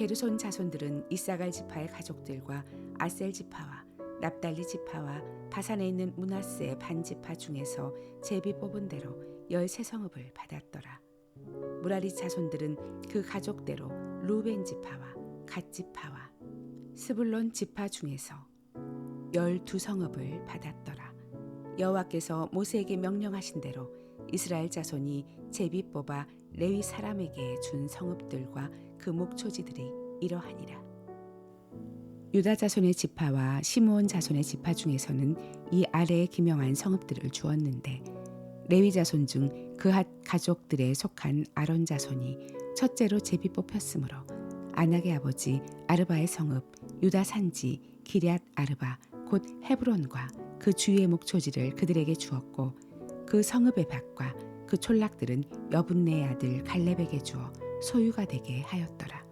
게르손 자손들은 이사갈 지파의 가족들과 아셀 지파와 납달리 지파와 바산에 있는 문하세 반 지파 중에서 제비 뽑은 대로 열세 성읍을 받았더라. 무라리 자손들은 그 가족대로 루벤 지파와 갓 지파와 스불론 지파 중에서 열두 성읍을 받았더라. 여호와께서 모세에게 명령하신 대로 이스라엘 자손이 제비 뽑아 레위 사람에게 준 성읍들과 그 목초지들이 이러하니라. 유다 자손의 지파와 시므온 자손의 지파 중에서는 이 아래에 기명한 성읍들을 주었는데 레위 자손 중 그핫 가족들에 속한 아론 자손이 첫째로 제비 뽑혔으므로 아낙의 아버지 아르바의 성읍 유다 산지 기럇 아르바 곧 헤브론과 그 주위의 목초지를 그들에게 주었고 그 성읍의 밭과 그 촌락들은 여분네의 아들 갈렙에게 주어 소유가 되게 하였더라.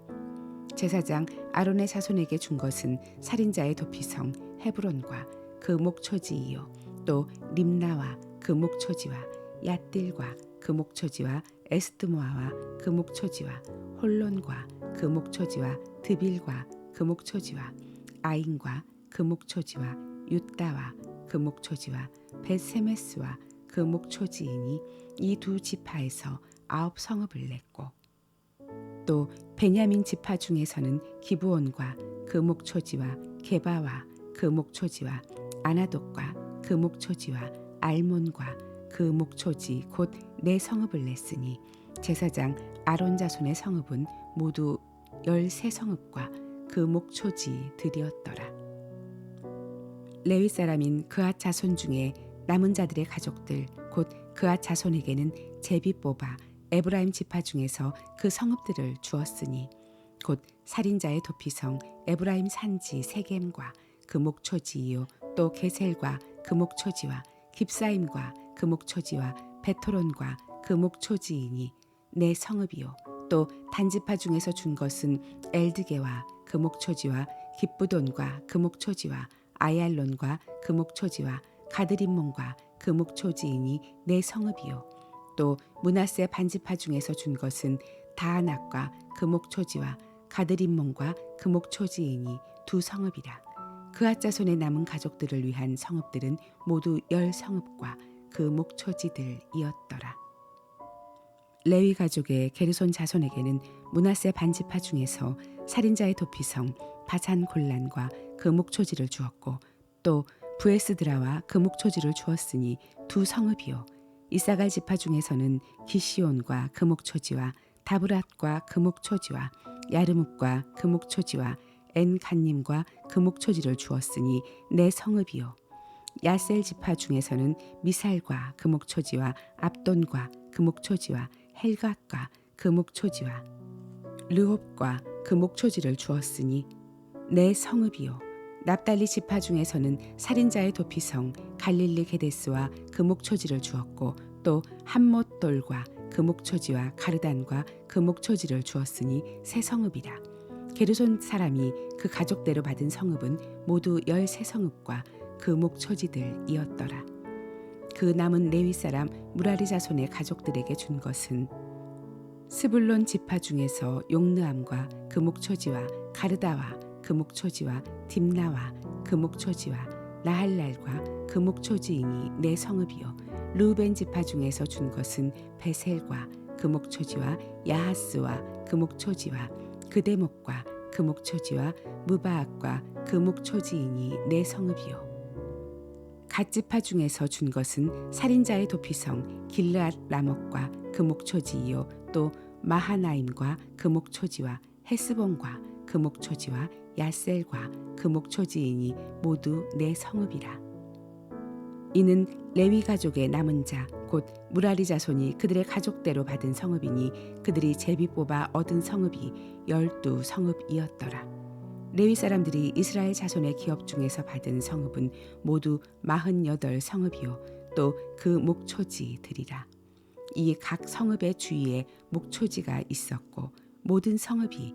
제사장 아론의 자손에게 준 것은 살인자의 도피성 헤브론과 그 목초지이요 또 림나와 그 목초지와 얏딜과 그 목초지와 에스드모아와 그 목초지와 홀론과 그 목초지와 드빌과 그 목초지와 아인과 그 목초지와 유다와 그 목초지와 베세메스와 그 목초지이니 이두 지파에서 아홉 성읍을 냈고 또 베냐민 지파 중에서는 기브온과 그 목초지와 게바와 그 목초지와 아나돗과 그 목초지와 알몬과 그 목초지 곧 네 성읍을 냈으니 제사장 아론 자손의 성읍은 모두 열세 성읍과 그 목초지들이었더라. 레위 사람인 그앗 자손 중에 남은 자들의 가족들 곧 그앗 자손에게는 제비 뽑아 에브라임 지파 중에서 그 성읍들을 주었으니 곧 살인자의 도피성 에브라임 산지 세겜과 그 목초지이요 또 게셀과 그 목초지와 깁사임과 그 목초지와 베토론과 그 목초지이니 내 성읍이요 또 단지파 중에서 준 것은 엘드게와 그 목초지와 기쁘돈과 그 목초지와 아얄론과 그 목초지와 가드림몬과 그 목초지이니 내 성읍이요 또 문하세 반지파 중에서 준 것은 다하낙과 그 목초지와 가드림몬과 그 목초지이니 두 성읍이라 그앗 자손의 남은 가족들을 위한 성읍들은 모두 열 성읍과 그 목초지들이었더라. 레위 가족의 게르손 자손에게는 문하세 반지파 중에서 살인자의 도피성 바산 골란과 그 목초지를 주었고 또 부에스드라와 그 목초지를 주었으니 두 성읍이요. 이사갈 지파 중에서는 기시온과 그 목초지와 다브랏과 그 목초지와 야르묵과 그 목초지와 엔간님과 그 목초지를 주었으니 내 성읍이요. 야셀 지파 중에서는 미살과 그 목초지와 압돈과 그 목초지와 헬갓과 그 목초지와 르홉과 그 목초지를 주었으니 내 성읍이요 납달리 지파 중에서는 살인자의 도피성 갈릴리 게데스와 그 목초지를 주었고 또 함못돌과 그 목초지와 가르단과 그 목초지를 주었으니 세 성읍이라. 게르손 사람이 그 가족대로 받은 성읍은 모두 열세 성읍과 그 목초지들이었더라. 그 남은 레위 사람 무라리 자손의 가족들에게 준 것은 스불론 지파 중에서 용느암과 그 목초지와 가르다와 그 목초지와 딥나와 그 목초지와 나할랄과 그 목초지이니 내 성읍이요. 루벤 지파 중에서 준 것은 베셀과 그 목초지와 야하스와 그 목초지와 그 대목과 그그 목초지와 무바악과 그 목초지인이 내 성읍이요. 갓지파 중에서 준 것은 살인자의 도피성 길르앗 라목과 그 목초지이요. 또 마하나임과 그 목초지와 헤스본과 그 목초지와 야셀과 그 목초지인이 모두 내 성읍이라 이는 레위 가족의 남은 자 곧 무라리 자손이 그들의 가족대로 받은 성읍이니 그들이 제비 뽑아 얻은 성읍이 열두 성읍이었더라. 레위 사람들이 이스라엘 자손의 기업 중에서 받은 성읍은 모두 마흔여덟 성읍이요 또 그 목초지들이라. 이 각 성읍의 주위에 목초지가 있었고 모든 성읍이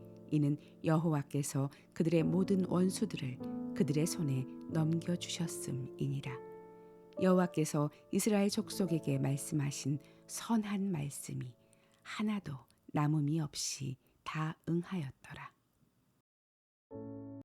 이는 여호와께서 그들의 모든 원수들을 그들의 손에 넘겨 주셨음이니라. 여호와께서 이스라엘 족속에게 말씀하신 선한 말씀이 하나도 남음이 없이 다 응하였더라